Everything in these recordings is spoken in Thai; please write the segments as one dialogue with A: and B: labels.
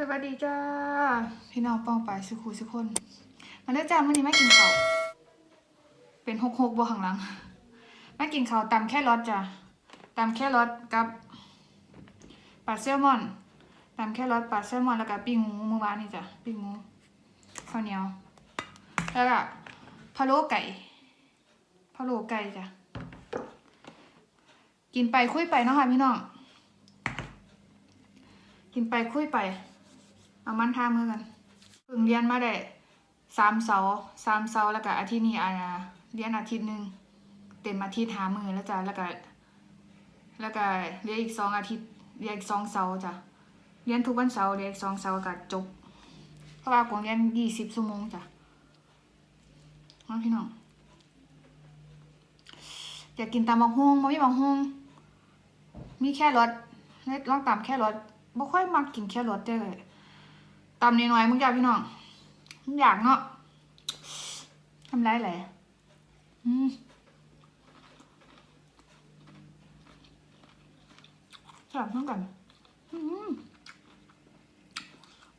A: สวัสดีจ้า พี่น้องปองไปสุขูสุคน มาเด้อจ้ามื่อนี้ไม่กินข้าวเป็นหกหกบัวข้างหลังไม่กินข้าวตำแค่รสจ้ะตำแค่รสกับปลาแซลมอนตำแค่รสปลาแซลมอนแล้วก็ปิ้งหมูเมื่อวานนี่จ้ะปิ้งหมูข้าวเหนียว แล้วก็พะโล้ไก่พะโล้ไก่จ้ะกินไปคุยไปเนาะค่ะพี่น้อง กินไปคุยไป เอามันท่ามือกันเพิ่งเรียนมาได้สามเสาสามเสาแล้วก็อาทิตย์นี้อ่าเรียนอาทิตย์หนึ่งเต็มอาทิตย์หามือแล้วจ้ะแล้วก็แล้วก็เรียนอีกสองอาทิตย์เรียนอีกสองเสาจ้ะเรียนทุกวันเสาร์เรียนอีกสองเสาร์ก็จบเพราะว่าผมเรียนยี่สิบชั่วโมงจ้ะน้องพี่น้องอยากกินตำบักฮุ่งบ่มีบักฮุ่งมีแค่รสลองตำแค่รสบ่ค่อยมักกินแค่รสเด้อ ตำน้อยๆมึงอยากพี่น้องมึงอยากเนาะทำไรแหละอืมแซ่บทั้งกันอืม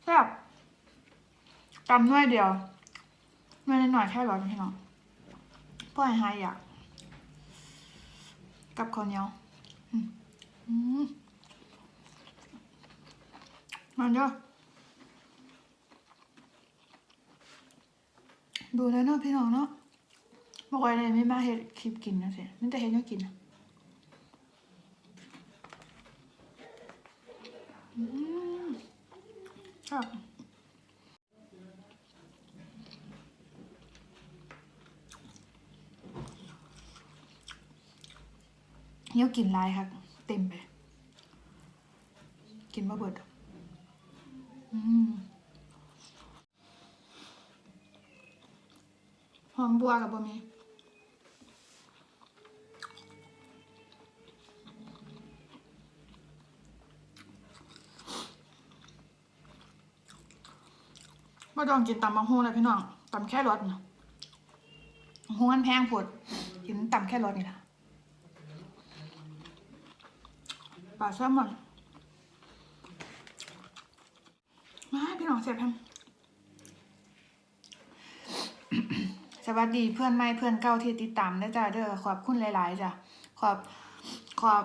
A: แซ่บตำน้อยเดียวไม่ได้หน่อยแค่รสพี่น้องพ่อให้หายอยากกับข้าวเหนียวอืมอืมมันเยอะ ดูแล้วเนาะพี่น้องเนาะบอกว่าเลยไม่มาเห็ดคลิปกินนะสิมันจะเห็ดยังกินอะอืมชอบเหี้ยวกินลายครับเต็มไป กินมาเบิดอืม อมบัวกับบะหมี่ไม่ต้องกินตำบังฮูเลยพี่น้องตำแค่รสเนาะฮูมันแพงปวดกินตำแค่รสนี่ละปลาแซลมอนมาพี่น้องเสร็จแล้ส วัสดีเพื่อนใหม่เพื่อนเก่าที่ติดตามนะจ้าเด้อขอบคุณหลาย ๆจ้ะขอบขอบ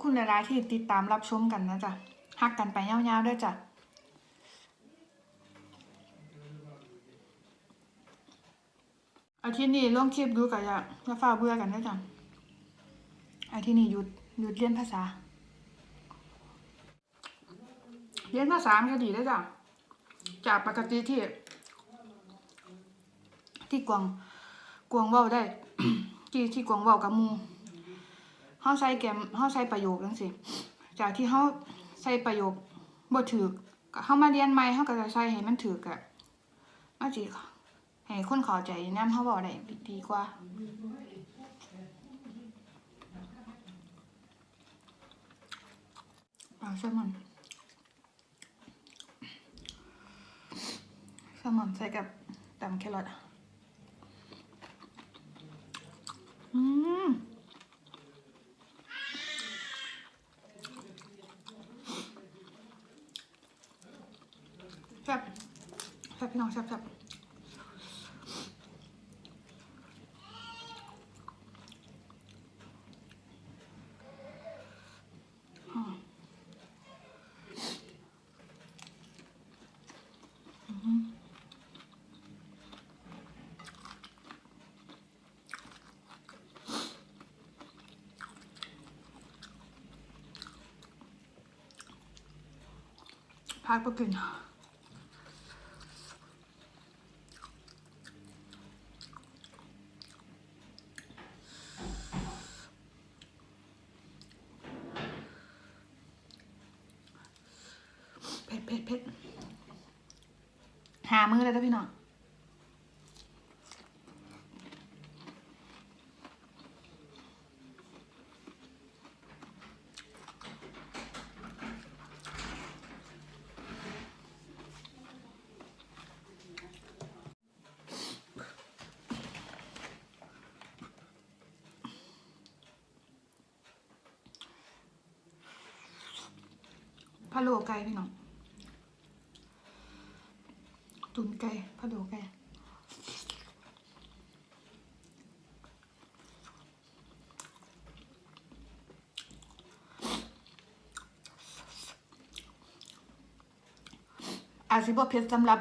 A: คุณหลาย ๆ ที่ติดตามรับชมกันนะจ้ะฮักกันไปยาวๆด้วยจ้ะอาทิตย์นี้ลงคลิปดูกับอย่าอย่าฝ้าเบื่อกันนะจ้ะอาทิตย์นี้หยุดหยุดเรียนภาษา เรียนภาษามันก็ดีแล้วจ้ะจากปกติที่ ที่กวางกวางเว้าได้ ที่ที่กวางเว้ากับหมูเฮาใช้แกมเฮาใช้ประโยคจังซี่จากที่เฮาใช้ประโยคบ่ถูกก็เฮามาเรียนใหม่เฮาก็จะใช้ให้มันถูกอะมาสิให้คนเข้าใจนำเฮาเว้าได้ดีกว่าปลาแซลมอนแซลมอนใส่กับตำแครอท อืมแซ่บแซ่บพี่น้องแซ่บแซ่บ พักไปกินเผ็ดเผ็ดเผ็ดหามือเลยจ้ะพี่น้อง พะโล้ไก่พี่น้องตุนไก่พะโดไก่อาจสิบ่เผ็ดสำหรับ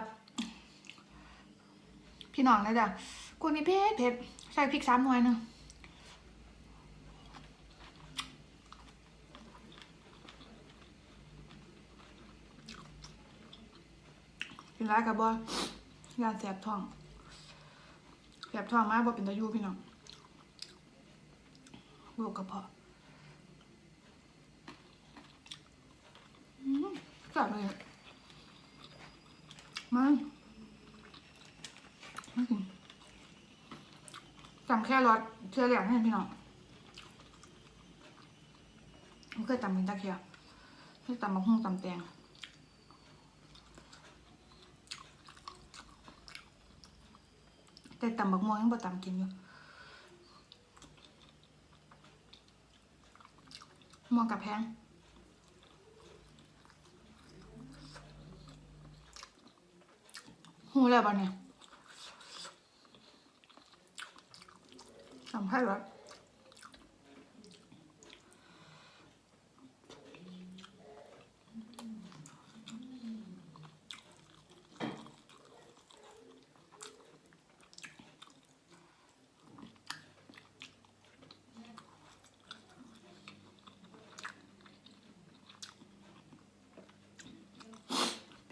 A: พี่น้องนะจ๊ะคุณนี่เผ็ดเผ็ดใส่พริกสามหน่วยหนึง กินร้ายกับบ่ยานแสบท้องแสบท้องมากบ่เป็นตะยูพี่น้องโรคกระเพาะอืมกลับเลยมามากินจำแค่รสเชื่อเหลี่ยมให้พี่น้องไม่เคยตำเป็นตะเคียบไม่ตำมะฮุ่งตำแตง แต่ตำบักม่วงยังบ่ตำกินอยู่ม่วงกับแพงหูแล้วบ่เนี่ยทำให้แบบ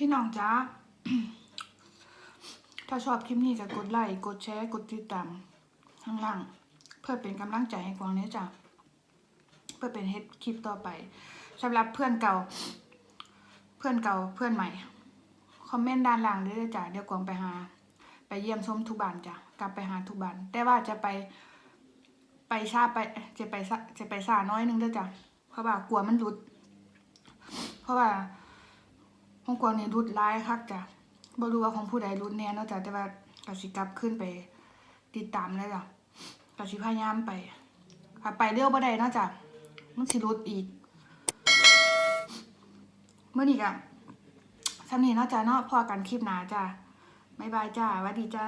A: พี่น้องจ้าถ้าชอบคลิปนี้ก็กดไลค์กดแชร์กดติดตามข้างล่าง เพื่อเป็นกำลังใจให้กวางเนี้ยจ้ะเพื่อเป็นเฮ็ดคลิปต่อไปสำหรับเพื่อนเก่า เพื่อนเก่าเพื่อนใหม่คอมเมนต์ด้านล่างด้วยจ้ะเดี๋ยวกวางไปหา ไปเยี่ยมชมทุกบ้านจ้ะกลับไปหาทุกบ้านแต่ว่าจะไปไปชาไปจะไปซะจะไปซาน้อยนึงด้วยจ้ะเพราะว่ากลัวมันหลุด เพราะว่า ของกวางเนี่ยรุดร้ายคักจ้ะบ่รู้ว่าของผู้ใดรุดแน่นาะจ้ะแต่ว่ากสิกลับขึ้นไป ติดตามแล้วจ้ะกสิพยายามไปถ้าไปเร็วบ่ได้นาะจ้ะมันสิรุดอีกเมื่อนี้กะสำนี้เนาะจ้ะเนาะพอกันคลิปหนาจ้ะบ๊ายบายจ้าวัสดีจ้า